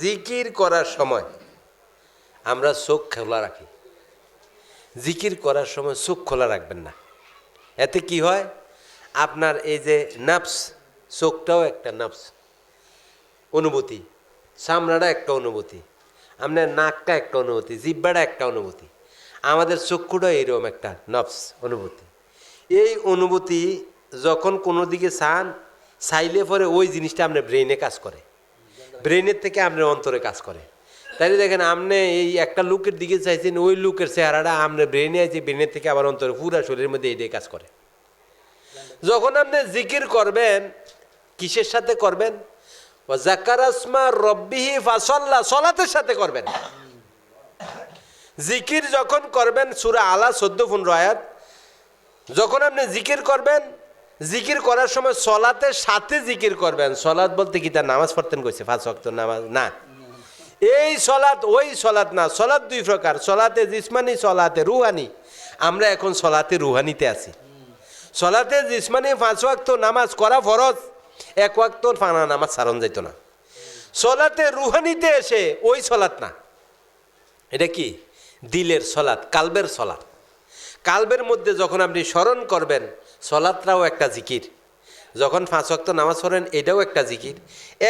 জিকির করার সময় আমরা চোখ খোলা রাখি। জিকির করার সময় চোখ খোলা রাখবেন না। এতে কি হয়? আপনার এই যে নাফস, চোখটাও একটা নাফস। অনুভূতি। চামড়াটা একটা অনুভূতি। আপনার নাকটা একটা অনুভূতি। জিব্বাটা একটা অনুভূতি। আমাদের চক্ষুটা এইরকম একটা নফস, অনুভূতি। এই অনুভূতি যখন কোনো দিকে চান, চাইলে পরে ওই জিনিসটা আপনার ব্রেনে কাজ করে। ব্রেনের থেকে আপনার অন্তরে কাজ করে। তাইলে দেখেন আপনি এই একটা লুকের দিকে চাইছেন, ওই লুকের চেহারাটা আপনার ব্রেনে আছে ব্রেনের থেকে আবার অন্তরে পুরা শরীরের মধ্যে এইটাই কাজ করে। যখন আপনি জিকির করবেন, কিসের সাথে করবেন? রব্বিহি সলাতের সাথে করবেন। জিকির যখন করবেন, সুরা আলা চোদ্দ ফোন রয়াত যখন আপনি জিকির করবেন, জিকির করার সময় সলাতের সাথে জিকির করবেন। সলাৎ বলতে কি, তার নামাজ পড়তেন কইছে, পাঁচ ওয়াক্ত নামাজ? না। এই সলাৎ, ওই সলাৎ না, সলাৎ দুই প্রকার। সলাতে জিসমানি, সলাতে রুহানি। আমরা এখন সলাতে রুহানিতে আছি। সলাতে জিসমানি, পাঁচ ওয়াক্ত নামাজ করা ফরজ। এক ওয়াক্ত ফানা নামাজ সারণ যাইত না। সলাতে রুহানিতে এসে ওই সলাৎ না। এটা কি? দিলের সলাৎ, কালবের সলাৎ। কালবের মধ্যে যখন আপনি স্মরণ করবেন সলাৎটাও একটা জিকির। যখন পাঁচ ওয়াক্ত নামাজ পড়েন, এটাও একটা জিকির।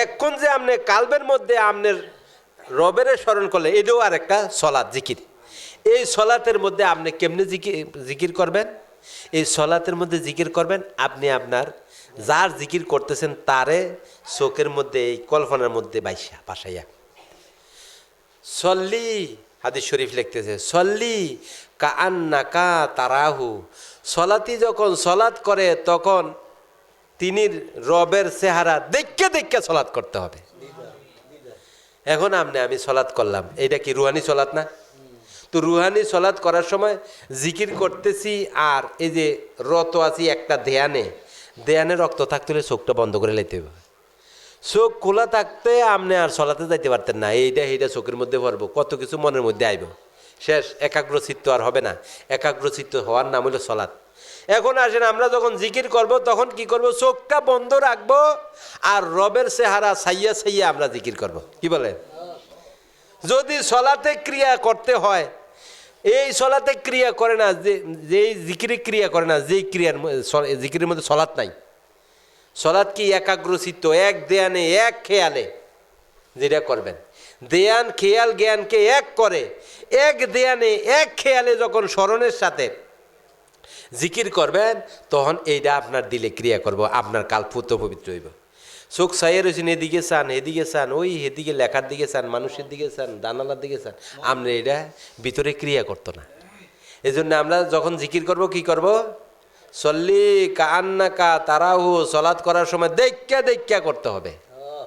এখন যে আপনি কালবের মধ্যে আপনার রবের স্মরণ করলে, এটাও আর একটা সলাৎ জিকির। এই সলাতের মধ্যে আপনি কেমনে জিকির জিকির করবেন? এই সলাতের মধ্যে জিকির করবেন, আপনি আপনার যার জিকির করতেছেন, তারে চোখের মধ্যে, এই কল্পনার মধ্যে বাইসা, বাসাইয়া। সল্লি, হাদিস শরীফ লিখতেছে, সল্লি কা আন্না কা তারাহু। সলাতি যখন সলাৎ করে, তখন তিনি রবের চেহারা দেখে দেখে সলাৎ করতে হবে। এখন আপনি আমি সলাৎ করলাম। এইটা কি রুহানি সলাৎ না? তো রুহানি সলাৎ করার সময় জিকির করতেছি আর এই যে রত আছি একটা ধ্যানে। ধ্যানে রক্ত থাকতে হলে চোখটা বন্ধ করে লাইতে হবে। চোখ খোলা থাকতে আপনি আর সলাতে যাইতে পারতেন না। এইটা এইটা চোখের মধ্যে পড়ব কত কিছু মনের মধ্যে আইব। শেষ, একাগ্রচিত্ত আর হবে না। একাগ্রচিত্ত হওয়ার নাম হলো সলাৎ। এখন আসেন, আমরা যখন জিকির করব, তখন কি করব? চোখটা বন্ধ রাখব আর রবের চেহারা সাইয়া সাইয়া আমরা জিকির করব। কি বলে? যদি সলাতে ক্রিয়া করতে হয়, এই সলাতে ক্রিয়া করে না, যে, যেই জিকিরে ক্রিয়া করে না, যেই ক্রিয়ার জিকিরের মধ্যে সলাৎ নাই। সলাৎ কি একাগ্রচিত্ত, এক দেয়ানে এক খেয়ালে যেটা করবেন। দেয়ান খেয়াল জ্ঞানকে এক করে। এক দেয়ানে এক খেয়ালে যখন স্মরণের সাথে জিকির করবেন তখন এইটা আপনার দিলে ক্রিয়া করব আপনার কাল কালপুত পবিত্র হইব। চোখ সাইয়ে রয়েছেন এদিকে চান এদিকে চান ওই এদিকে লেখার দিকে চান মানুষের দিকে চান দানালার দিকে চান আপনি এটা ভিতরে ক্রিয়া করতো না। এই জন্য আমরা যখন জিকির করব কি করব? সল্লি কান্না কা তারাহু সলাৎ করার সময় দেখা দেখা করতে হবে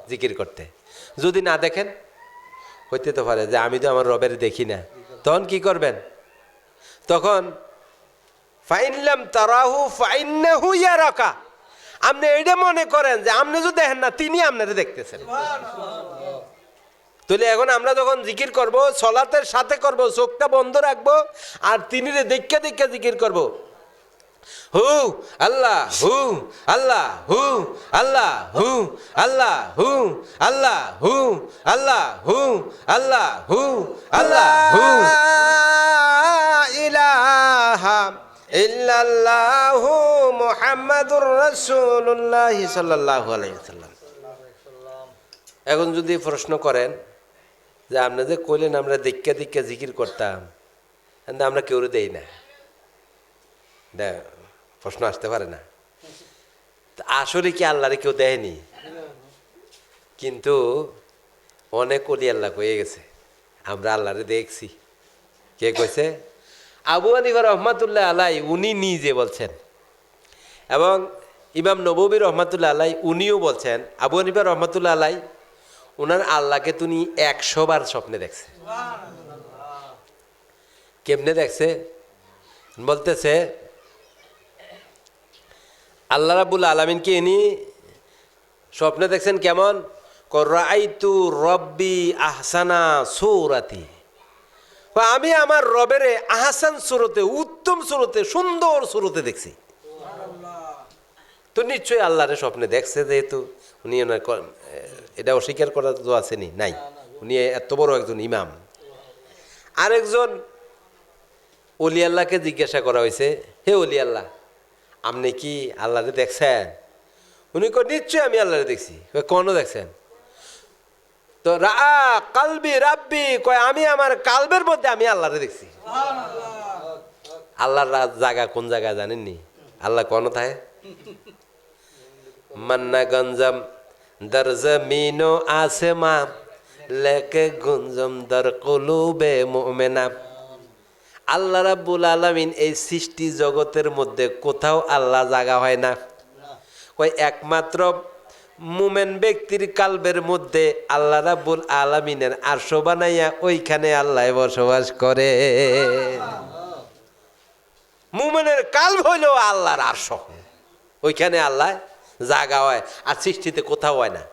জিকির করতে। যদি না দেখেন হইতে তো পারে, যে আমি তো আমার রবের দেখি না। তখন কি করবেন? তখন ফাইনলাম তারাহু, ফাইন্নাহু ইয়ারাকা। আপনি এইটা মনে করেন যে আপনি যদি দেখেন না, তিনি আপনারে দেখতেছেন। তাহলে এখন আমরা যখন জিকির করব, সলাতের সাথে করব, চোখটা বন্ধ রাখব, আর তিনি দেখে দেখে জিকির করব। হু আল্লাহ হু আল্লাহ হু আল্লাহ হু আল্লাহ হু আল্লাহ হু আল্লাহ হু আল্লাহ হু আল্লাহ হু। ইলাহা ইল্লাল্লাহু মুহাম্মাদুর রাসূলুল্লাহ সাল্লাল্লাহু আলাইহি ওয়াসাল্লাম। এখন যদি প্রশ্ন করেন যে আপনি যে কইলেন আমরা দেখা দেখা জিকির করতাম আমরা কেউ দেই না। দে প্রশ্ন আসতে পারে না। আসলে কি আল্লাহরে কেউ দেয়নি? কিন্তু অনেক অলি আল্লাহ কয়ে গেছে। আমরা আল্লাহরে দেখছি। কে কইছে? আবু হানিফা রহমাতুল্লাহ আলাই উনি নিজে বলছেন। এবং ইমাম নববী রহমাতুল্লাহ আলাই উনিও বলছেন আবু হানিফা রহমাতুল্লাহ আলাই ওনার আল্লাহকে তুমি একশো বার স্বপ্নে দেখছে। কেমনে দেখছে? বলতেছে আল্লাহ রাবুল আলমিনকে ইনি? স্বপ্নে দেখছেন কেমন? রাইতু রব্বি আহসানা সৌরাতি। আমি আমার রবেরে আহসান সুরতে, উত্তম সুরতে, সুন্দর সুরতে দেখছি। তো নিশ্চয়ই আল্লাহরে স্বপ্নে দেখছে যেহেতু, উনি ওনার এটা অস্বীকার করা তো আসেনি, নাই। উনি এত বড় একজন ইমাম। আরেকজন অলি আল্লাহকে জিজ্ঞাসা করা হয়েছে, হে অলি আল্লাহ আপনি কি আল্লাহরে দেখছেন? উনি কয়, নিশ্চয়ই আমি আল্লাহরে দেখছি। কোনো দেখছেন? তো রা কালবি রাব্বি, কয়, আমি আমার কালবের মধ্যে আমি আল্লাহরে দেখছি। আল্লাহর জায়গা কোন জায়গা জানেননি? আল্লাহ কোন থাকে? মান্না গঞ্জম দর জমিনো আসেমা লেকে গুঞ্জম দর কলুবে মোমেনা। আল্লাহ রাব্বুল আলামিন এই সৃষ্টি জগতের মধ্যে কোথাও আল্লাহ জাগা হয় না। কই একমাত্র মুমেন ব্যক্তির কালবের মধ্যে আল্লাহ রাব্বুল আলামিনের আরশ বানাইয়া ওইখানে আল্লাহ বসবাস করে। মুমেনের কালব হইল আল্লাহর আরশ। ওইখানে আল্লাহ জাগা হয় আর সৃষ্টিতে কোথাও হয় না।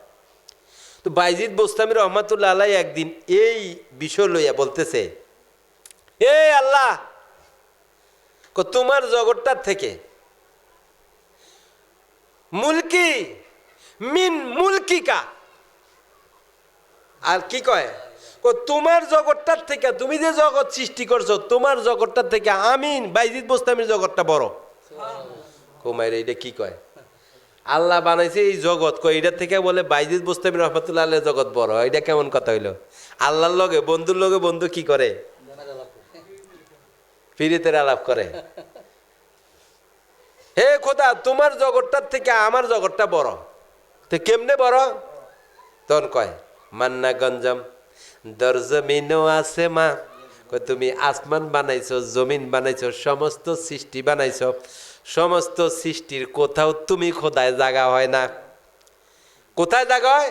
তো বাইজিদ বোস্তামি রহমাতুল্লাহ আল্লাহ একদিন এই বিষয় লইয়া বলতেছে এ আল্লাহ তোমার জগৎটার থেকে। মুলকি, মিন মুলকিকা। আর কি কয়? তোমার জগৎটার থেকে, তুমি যে জগৎ সৃষ্টি করছ, তোমার জগৎটার থেকে আমিন, বাইজিদ বোস্তামির জগৎটা বড়। কুমাইর এইটা কি কয়? আল্লাহ বানাইছে এই জগৎ। কয় এটা থেকে বলে বাইজিদ বোস্তামি রহমতুল্লাহ জগৎ বড়। এটা কেমন কথা হইল? আল্লাহর লগে, বন্ধুর লগে বন্ধু কি করে? ফিরিতের আলাপ করে। হে খোদা, তোমার জগৎটার থেকে আমার জগৎটা বড়। তো কেমনে বড়? তখন কয়, মান্না গঞ্জম দর জমিনও আছে মা। তুমি আসমান বানাইছো, জমিন বানাইছো, সমস্ত সৃষ্টি বানাইছো। সমস্ত সৃষ্টির কোথাও তুমি খোদায় জাগা হয় না। কোথায় জাগা হয়?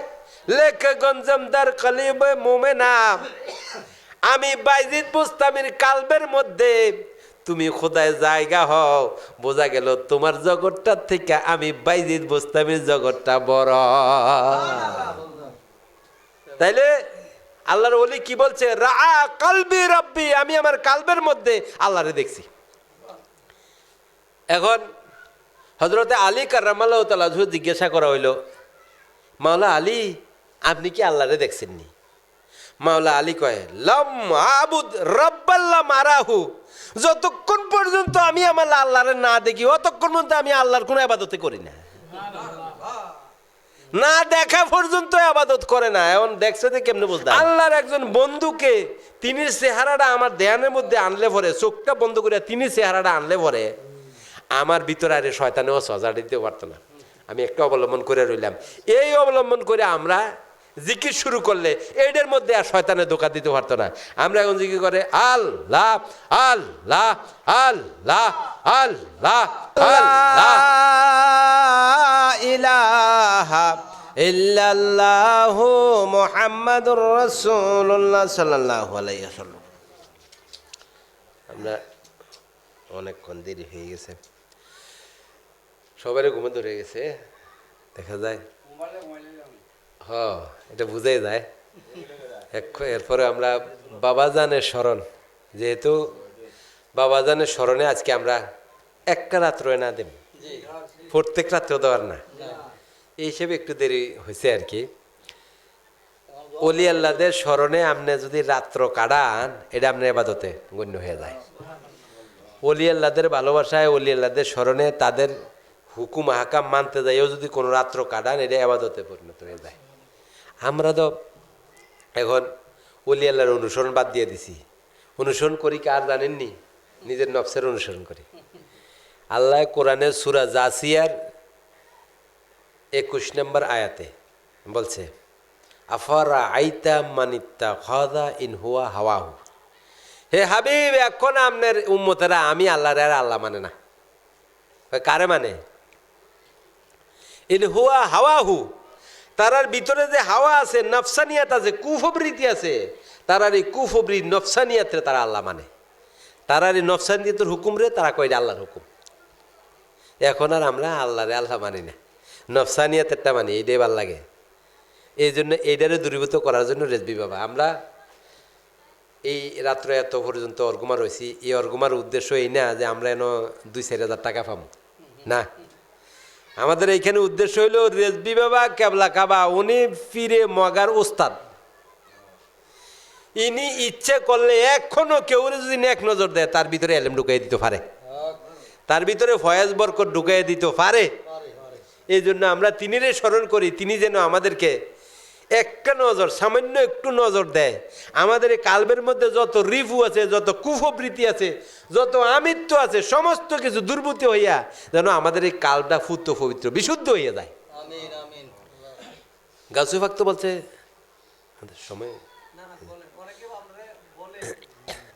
লেখ গঞ্জম দার কলিবে মোমেনা। আমি বাইজিদ বুস্তামির কালবের মধ্যে তুমি খোদায় জায়গা হও। বোঝা গেল তোমার জগৎটার থেকে আমি বাইজিদ বুস্তামির জগৎটা বড়। তাইলে আল্লাহর ওলি কি বলছে? রা কালবি রব্বি। আমি আমার কালবের মধ্যে আল্লাহরে দেখছি। এখন হজরতে আলী কার্রামাল্লাহ তালা জিজ্ঞাসা করা হইল মাওলা আলী আপনি কি আল্লাহরে দেখছেননি? মাওলা আলী কয়, লম আবুদ রব্বাল্লা মারাহু যতক্ষণ পর্যন্ত আমি আমার আল্লাহরে না দেখি, অতক্ষণ পর্যন্ত আমি আল্লাহর কোনো আবাদতে করি না। না দেখা পর্যন্ত আবাদত করে না। এখন দেখছে যে কেমনে বুঝতে আল্লাহর একজন বন্ধুকে তিনি চেহারাটা আমার দেহানের মধ্যে আনলে পরে চোখটা বন্ধ করে তিনি চেহারাটা আনলে ভরে, আমার ভিতরে আরে শয়তানেও সজা দিতে পারতো না। আমি একটা অবলম্বন করে রইলাম। এই অবলম্বন করে আমরা জিকির শুরু করলে এইটার মধ্যে আর শয়তানে ধোকা দিতে পারতো না। আমরা এখন জিকির করে আল্লাহ আল্লাহ আল্লাহ আল্লাহ আল্লাহ। ইলাহা ইল্লাল্লাহ মুহাম্মাদুর রাসূলুল্লাহ সাল্লাল্লাহু আলাইহি ওয়াসাল্লাম। আমরা অনেকক্ষণ দেরি হয়ে গেছে। সবারই ঘুমে ধরে গেছে। দেখা যায়। হ, এটা বুঝাই যায়। এরপরে আমরা বাবাজানের স্মরণ। যেহেতু বাবাজানের স্মরণে আজকে আমরা একটা রাত্র না দেব প্রত্যেক রাত্র দেওয়ার না। এই হিসেবে একটু দেরি হয়েছে আর কি। অলি আল্লাদের স্মরণে আপনি যদি রাত্র কাটান, এটা আপনার এবাদতে গণ্য হয়ে যায়। অলি আল্লাদের ভালোবাসায় অলি আল্লাদের স্মরণে তাদের হুকুম হাকাম মানতে যাইও যদি কোনো রাত্র কাটান, এটা এবাদতে পরিণত হয়ে যায়। আমরা তো এখন অলি আল্লাহর অনুসরণ বাদ দিয়ে দিছি। অনুসরণ করি কি আর জানেননি? নিজের নফসের অনুসরণ করি। আল্লাহ কোরআনের সুরা জাসিয়ার একুশ নম্বর আয়াতে বলছে আফারা আইতা মানিত্তা খাদা ইন হুয়া হাওয়াহু? হে হাবিব, এখন আপনার উম্মতেরা আমি আল্লাহর আর আল্লাহ মানে না। কারে মানে? ইন হুয়া হাওয়াহু। তারার ভিতরে যে হাওয়া আছে, নফসানিয়াত আছে কুফবৃতি আছে, তারার এই কুফবৃ নফসানিয়াতে তারা আল্লাহ মানে। তারার এই নফসানিয়াতের হুকুম রে, তারা কয় আল্লাহর হুকুম? এখন আর আমরা আল্লাহরে আল্লাহ মানি না। নফসানিয়াতেরটা মানি এইটাই ভালো লাগে। এই জন্য এইটারে দূরীভূত করার জন্য রেজবি বাবা। আমরা এই রাত্র এত পর্যন্ত অর্গুমা রয়েছি এই অর্গুমার উদ্দেশ্য এই না যে আমরা এন দুই চার টাকা পাবো না? আমাদের এইখানে উদ্দেশ্য হইল রেজবি বাবা কেবলা কাবা উনি ফিরে মগার ওস্তাদ। ইনি ইচ্ছে করলে এখনও কেউ যদি এক নজর দেয় তার ভিতরে এলেম ঢুকাই দিতে পারে। তার ভিতরে ফয়াজ বরকত ঢুকাই দিতে পারে। এই জন্য আমরা তিনিরে স্মরণ করি তিনি যেন আমাদেরকে একটা নজর সামান্য একটু নজর দেয়। আমাদের এই কালবের মধ্যে যত রিফু আছে যত কুফবৃত্তি আছে যত আমিত্ব আছে সমস্ত কিছু দুর্বৃত্তি হইয়া যেন আমাদের এই কালটা ফুত পবিত্র বিশুদ্ধ হইয়া যায়। গাছু ভক্ত বলছে আমাদের সময় না না বলে অনেকে আপনারা বলে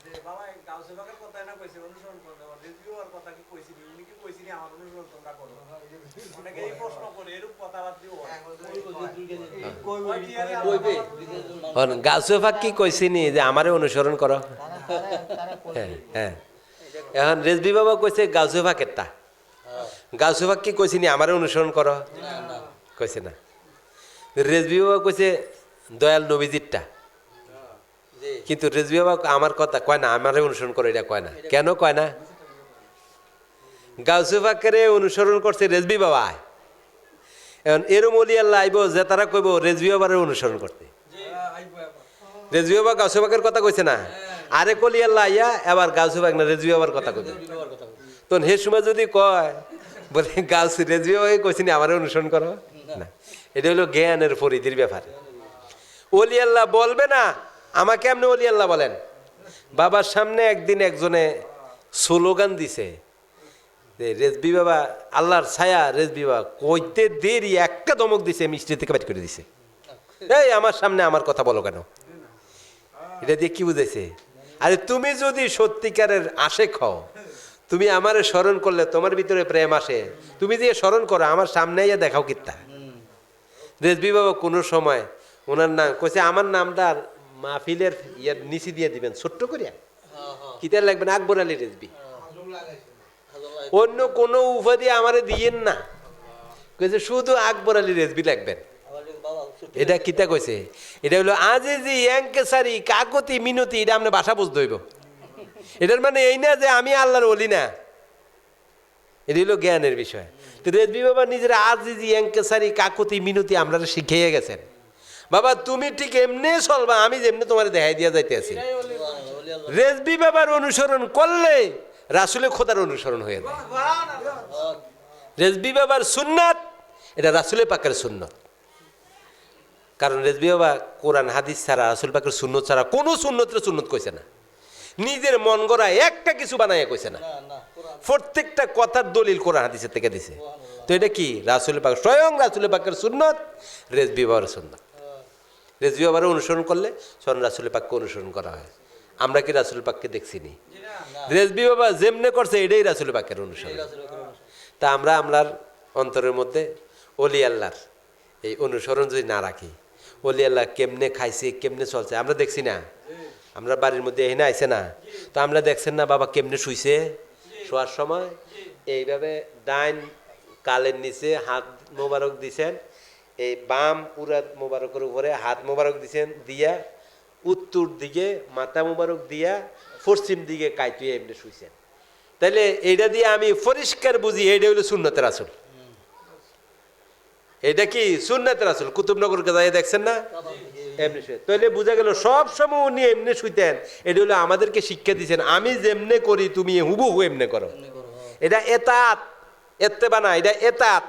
যে বাবা এই গাউসে বাগের কথা না কইছে অনুসরণ করতে আমার রিভিউ আর কথা কি কইছিলি উনি কি কইছিলি আমার তোমরা করো অনেকে এই প্রশ্ন করে এরূপ কথাবার্তা দিও ফাঁক কি কইছিনি যে আমারে অনুসরণ করো? হ্যাঁ হ্যাঁ। এখন রেজবি বাবা কইছে গাছু ফাঁকেরটা গাছু ফাঁক কি কইছিনি আমারে অনুসরণ করো? কইছে না। রেজবি বাবা কইছে দয়াল নবীজিরটা। কিন্তু রেজবি বাবা আমার কথা কয় না আমারে অনুসরণ করে এটা কয় না। কেন কয় না? গাউসু ফাকেরে অনুসরণ করছে রেজবি বাবা। এখন এরম আল্লাহ আইব যে তারা কইব রেজবি বাবার অনুসরণ করতে। রেজবি বাবা গাউসু ফাকের কথা কইছে না? আরে কলি আল্লাহ আইয়া এবার গাউসু ফাক না রেজবি বাবার কথা কইবে। তো হে সময় যদি কয়, বলে গাছ রেজবি বাবাকে কইছি না, আমার অনুসরণ করো? না। এটা হলো জ্ঞানের পরিধির ব্যাপার। অলি আল্লাহ বলবে না, আমাকে আপনি অলি আল্লাহ বলেন। বাবার সামনে একদিন একজনে স্লোগান দিছে রেজবি বাবা আল্লাহর ছায়া রেজবি বাবা কইতে দেরি একটা দমক দিছে মিষ্টি থেকে বাইট করে দিছে। এই আমার সামনে আমার কথা বলো কেন? এটা দিয়ে কি বুঝেছে আরে তুমি যদি সত্যিকারের আশেক হও তুমি আমারে স্মরণ করলে তোমার ভিতরে প্রেম আসে। তুমি যে স্মরণ করো আমার সামনে ইয়া দেখাও কিত্তা। রেজবি বাবা কোনো সময় ওনার নাম কইছে আমার নামটা মাহফিলের ইয়ার নিচে দিয়ে দিবেন ছোট্ট করিয়া। হ্যাঁ হ্যাঁ। কিতার লাগবেন আকবর আলী রেজবি। হাজার অন্য কোনো উপাধি আমারে দিয়েন না। কইছে শুধু আকবর আলী রেজবি লাগবেন। এটা কিতা কইছে? এটা হলো আজি জি ইয়াঙ্কেসারি কাকতি মিনতি এটা আমরা ভাষা বুঝতে হইব। এটার মানে এই না যে আমি আল্লাহর বলি না। এটা হলো জ্ঞানের বিষয়। তো রেজবি বাবা নিজের আজি জি ইয়াঙ্কেসারি কাকতি মিনতি আমরা শিখিয়ে গেছেন। বাবা তুমি ঠিক এমনি চলবা আমি যেমনি তোমার দেখাই দিয়া যাইতে আছি রেজবি বাবার অনুসরণ করলে রাসুলে খোদার অনুসরণ হয়ে যায়। হ্যাঁ, রেজবি বাবার সুন্নাত এটা রাসুলে পাকের সুন্নত। কারণ রেজবি বাবা কোরআন হাদিস ছাড়া রাসুল পাকের সুন্নত ছাড়া কোনো সুন্নতের সুন্নত কইছে না। নিজের মন গড়া একটা কিছু বানাইয়া কইছে না। প্রত্যেকটা কথার দলিল কোরআন হাদিসের থেকে দিছে। তো এটা কি? রাসুল পাক স্বয়ং রাসুল পাকের সুন্নত রেজবি বাবার সুন্নত। রেজবি বাবার অনুসরণ করলে স্বয়ং রাসুল পাককে অনুসরণ করা হয়। আমরা কি রাসুল পাককে দেখছি নি রেজবি বাবা যেমনে করছে, এটাই রাসুল পাকের অনুসরণ। তা আমরা আমরার অন্তরের মধ্যে অলি আল্লাহর এই অনুসরণ যদি না রাখি, অলি আল্লাহ কেমনে খাইছে, কেমনে চলছে, আমরা দেখছি না। আমরা বাড়ির মধ্যে এখানে আইছে না। তো আমরা দেখছেন না বাবা কেমনে শুইছে শোয়ার সময়। এইভাবে ডাইন কালের নিচে হাত মোবারক দিছেন, এই বাম পুরা মোবারকের উপরে হাত মোবারক দিছেন, দিয়া উত্তর দিকে মাথা মোবারক দিয়া পশ্চিম দিকে কাইতুয়ে এমনি শুইছেন। তাহলে এইটা দিয়ে আমি পরিষ্কার বুঝি এইটা হলো সুন্নতের আসল। এটা কি সুন্নতের আসল? কুতুবনগর যাই দেখছেন না? এমনি শুয়ে। তাহলে বোঝা গেল সব সময় উনি এমনি শুইতেন। এটা হলো আমাদেরকে শিক্ষা দিয়েছেন আমি যেমনে করি তুমি হুবহু এমনি করো। হ্যাঁ। এটা এতাত এতে বানা এটা এতাত।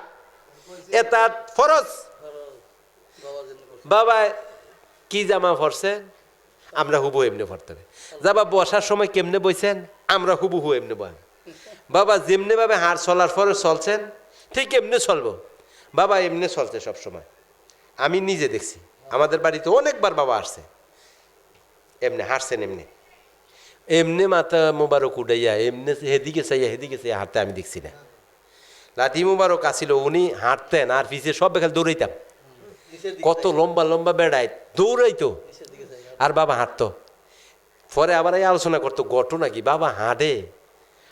এতাত ফরজ। বাবা বাবা কি জামা পরছেন আমরা হুবু এমনি পড়তে হবে যাবা বসার সময় কেমনে বইছেন? আমরা হুবু হু এমনি বয় বাবা যেমনি ভাবে হাড় চলার পরে চলছেন ঠিক এমনি চলবো। বাবা এমনি চলছে সব সময়। আমি নিজে দেখছি। আমাদের বাড়িতে অনেকবার বাবা আসছে। এমনি হাঁটছেন এমনি। এমনি মাথা মোবারক উঠাইয়া এমনি হেদিকে চাইয়া হেদিকে চাইয়া হাঁটতে আমি দেখছি না। লাঠি মোবারক আসিল উনি হাঁটতেন আর পিছিয়ে সব বেখাল দৌড়াইতাম। কত লম্বা লম্বা বেড়ায় দৌড়াইতো। আর বাবা হাঁটতো। পরে আবার এই আলোচনা করতো ঘটনা কি বাবা হাঁটে।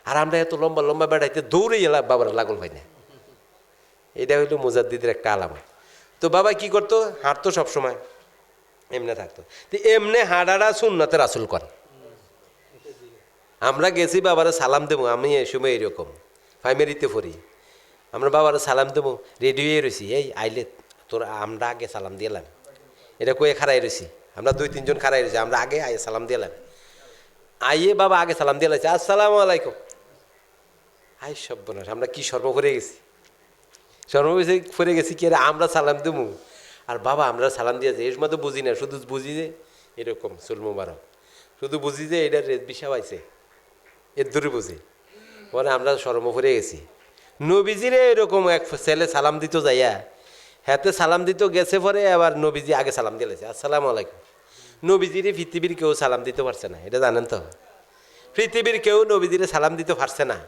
আর আমরা এত লম্বা লম্বা বেড়াইতে দৌড়ে এলাম বাবার লাগল হয় না। এটা হইল মুজাদ্দিদের একটা আলামত। তো বাবা কি করতো? হাঁটতো সবসময়। এমনে থাকতো। তো এমনে হাঁটাটা সুন্নতের আসল করে। আমরা গেছি বাবারে সালাম দেবো, আমি এই সময় এরকম। প্রাইমারিতে পড়ি। আমরা বাবার সালাম দেবো, রেডি হয়ে রয়েছি এই আইলে তোর আমরা আগে সালাম দিলাম। এটা কয়ে খারাই রয়েছি আমরা দুই, তিনজন খারাই রয়েছি, আমরা আগে আইয়ে সালাম দিলাম আইয়ে বাবা আগে সালাম দিয়ে লাগছে আসসালামু আলাইকুম। আই সব বোনাস আমরা কি সর্ব করে গেছি? সর্ব করে গেছি কি আরে আমরা সালাম দেবো আর বাবা, আমরা সালাম দিয়েছি এর মধ্যে বুঝি না, শুধু বুঝি যে, এরকম সুল মুবারক। শুধু বুঝি যে এটা বিষা পাইছে এর দূরে বুঝি। পরে আমরা সরম করে গেছি। নবীজিরে এরকম এক ছেলে সালাম দিত যাইয়া হাতে সালাম দিত গেছে পরে আবার নবীজি আগে সালাম দিলেছে আসসালামু আলাইকুম। নবীজিরে পৃথিবীর কেউ সালাম দিতে পারছে না এটা জানেন তো। পৃথিবীর কেউ নবীজিরে সালাম দিতে পারছে না।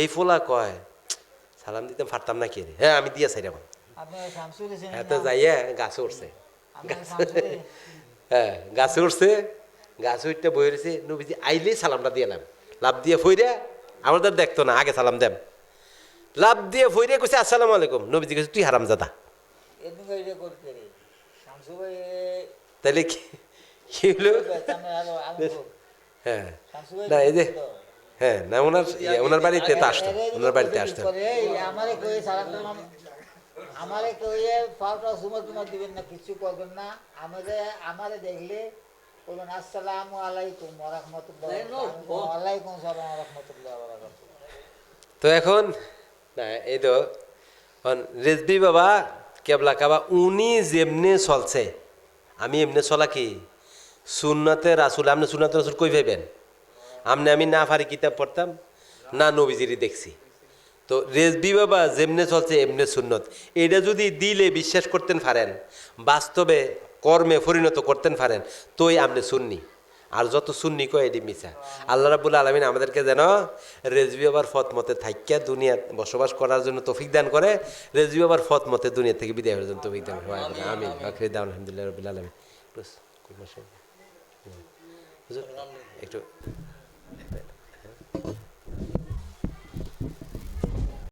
এই ফোলা কয় সালাম দিতে পারতাম না কি রে? হ্যাঁ আমি দিয়ে সাইরাম। হাতে যাইয়া গাছে উঠছে। হ্যাঁ গাছে উঠছে গাছে উঠতে বই রয়েছে নবীজি আইলেই সালামটা দিয়ে দিলাম লাভ দিয়ে ফইরে আমাদের দেখতো না আগে সালাম দেম লাভ দিয়ে ফইরে কইছে আসসালামু আলাইকুম। নবীজি কইছে তুই হারাম সামনে আলো আলো হ্যাঁ। না এই যে তো। হ্যাঁ না ওনার ইয়ে, ওনার বাড়িতে তো আসতো ওনার বাড়িতে আমারে কইয়ে তোমার দিবেন না কিছু করবেন না। আমাদের আমারে দেখলে বলবেন আসসালামু আলাইকুম ওয়া রাহমাতুল্লাহ না, no, ওয়া আলাইকুম আসসালাম ওয়া রাহমাতুল্লাহ ওয়া তো এখন না এই তো এখন রেজবি বাবা কেবলা কাবা, উনি যেমনি চলছে, আমি এমনি চলা কি? সুন্নতে রাসুল আপনি সুন্নতে রাসুল কই ভাইবেন? আমনে আমি না পারি কিতাব পড়তাম, না নবীজিরি দেখছি। তো রেজবি বাবা যেমনে চলছে, এমনে সুন্নত। এটা যদি দিলে বিশ্বাস করতেন পারেন বাস্তবে কর্মে পরিণত করতেন পারেন তোই আপনি সুন্নি। আর যত সুন্নি কয় এটি মিছা। আল্লাহ রাবুল আলমিন আমাদেরকে যেন রেজবি আবার ফত মতে থাইকা দুনিয়া বসবাস করার জন্য তৌফিক দান করে, রেজবি আবার ফত মতে দুনিয়া থেকে বিদায় হওয়ার জন্য তৌফিক দান আমিন আলহামদুলিল্লাহ রবিল আলমিন। একটু